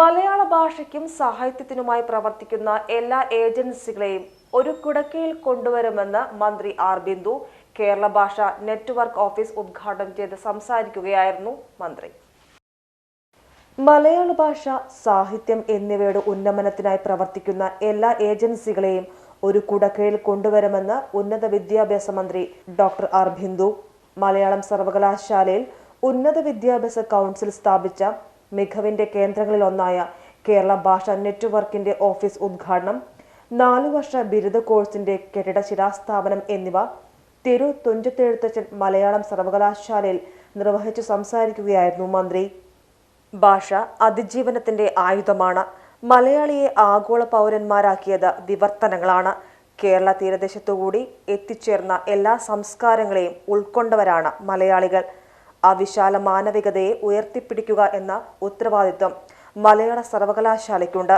മലയാള ഭാഷയ്ക്കും സാഹിത്യത്തിനുമായി പ്രവർത്തിക്കുന്ന എല്ലാ ഏജൻസികളെയും ഒരു കുടക്കയിൽ കൊണ്ടുവരുമെന്ന് മന്ത്രി ആർ ബിന്ദു കേരള ഭാഷ നെറ്റ്വർക്ക് ഓഫീസ് ഉദ്ഘാടനം ചെയ്ത് സംസാരിക്കുകയായിരുന്നു മന്ത്രി. മലയാള ഭാഷ സാഹിത്യം എന്നിവയുടെ ഉന്നമനത്തിനായി പ്രവർത്തിക്കുന്ന എല്ലാ ഏജൻസികളെയും ഒരു കുടക്കയിൽ കൊണ്ടുവരുമെന്ന് ഉന്നത വിദ്യാഭ്യാസ മന്ത്രി ഡോക്ടർ ആർ ബിന്ദു മലയാളം സർവകലാശാലയിൽ ഉന്നത വിദ്യാഭ്യാസ കൗൺസിൽ സ്ഥാപിച്ച മികവിന്റെ കേന്ദ്രങ്ങളിലൊന്നായ കേരള ഭാഷാ നെറ്റ്വർക്കിന്റെ ഓഫീസ് ഉദ്ഘാടനം നാലു വർഷ ബിരുദ കോഴ്സിന്റെ കെട്ടിട ശിലാസ്ഥാപനം എന്നിവ തിരു തുഞ്ചത്തെഴുത്തച്ഛൻ മലയാളം സർവകലാശാലയിൽ നിർവഹിച്ചു സംസാരിക്കുകയായിരുന്നു മന്ത്രി. ഭാഷ അതിജീവനത്തിന്റെ ആയുധമാണ്. മലയാളിയെ ആഗോള പൗരന്മാരാക്കിയത് വിവർത്തനങ്ങളാണ്. കേരള തീരദേശത്തുകൂടി എത്തിച്ചേർന്ന എല്ലാ സംസ്കാരങ്ങളെയും ഉൾക്കൊണ്ടവരാണ് മലയാളികൾ. ആ വിശാല മാനവികതയെ ഉയർത്തിപ്പിടിക്കുക എന്ന ഉത്തരവാദിത്വം മലയാള സർവകലാശാലയ്ക്കുണ്ട്.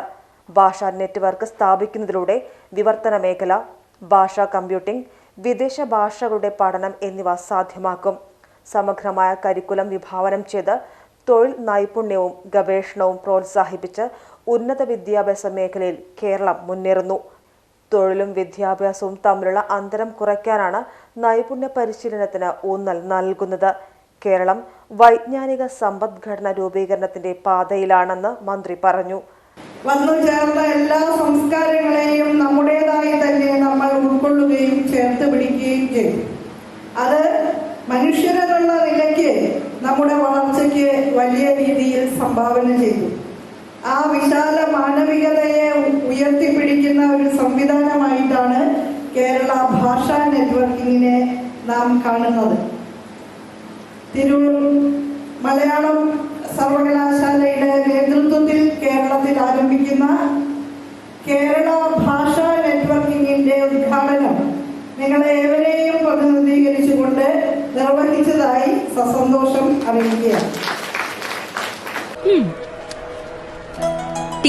ഭാഷാ നെറ്റ്വർക്ക് സ്ഥാപിക്കുന്നതിലൂടെ വിവർത്തന മേഖല ഭാഷാ കമ്പ്യൂട്ടിംഗ് വിദേശ ഭാഷകളുടെ പഠനം എന്നിവ സാധ്യമാക്കും. സമഗ്രമായ കരിക്കുലം വിഭാവനം ചെയ്ത് തൊഴിൽ നൈപുണ്യവും ഗവേഷണവും പ്രോത്സാഹിപ്പിച്ച് ഉന്നത വിദ്യാഭ്യാസ മേഖലയിൽ കേരളം മുന്നേറുന്നു. തൊഴിലും വിദ്യാഭ്യാസവും തമ്മിലുള്ള അന്തരം കുറയ്ക്കാനാണ് നൈപുണ്യ പരിശീലനത്തിന് ഊന്നൽ നൽകുന്നത്. കേരളം വൈജ്ഞാനിക സമ്പദ്ഘടന രൂപീകരണത്തിന്റെ പാതയിലാണെന്ന് മന്ത്രി പറഞ്ഞു. വന്നു ചേർന്ന എല്ലാ സംസ്കാരങ്ങളെയും നമ്മുടേതായി തന്നെ നമ്മൾ ഉൾക്കൊള്ളുകയും ചേർത്ത് പിടിക്കുകയും ചെയ്യും അത് മനുഷ്യരെന്നുള്ള നിലയ്ക്ക് നമ്മുടെ വളർച്ചയ്ക്ക് വലിയ രീതിയിൽ സംഭാവന ചെയ്തു. ആ വിശാല മാനവികതയെ ഉയർത്തിപ്പിടിക്കുന്ന ഒരു സംവിധാനമായിട്ടാണ് കേരള ഭാഷാ നെറ്റ്വർക്കിങ്ങിനെ നാം കാണുന്നത്. തിരൂർ മലയാളം സർവകലാശാലയുടെ നേതൃത്വത്തിൽ കേരളത്തിൽ ആരംഭിക്കുന്ന കേരള ഭാഷാ നെറ്റ്വർക്കിങ്ങിന്റെ ഉദ്ഘാടനം നിങ്ങളെ ഏവരെയും പ്രതിനിധീകരിച്ചുകൊണ്ട് നിർവഹിച്ചതായി സസന്തോഷം അറിയിക്കുകയാണ്.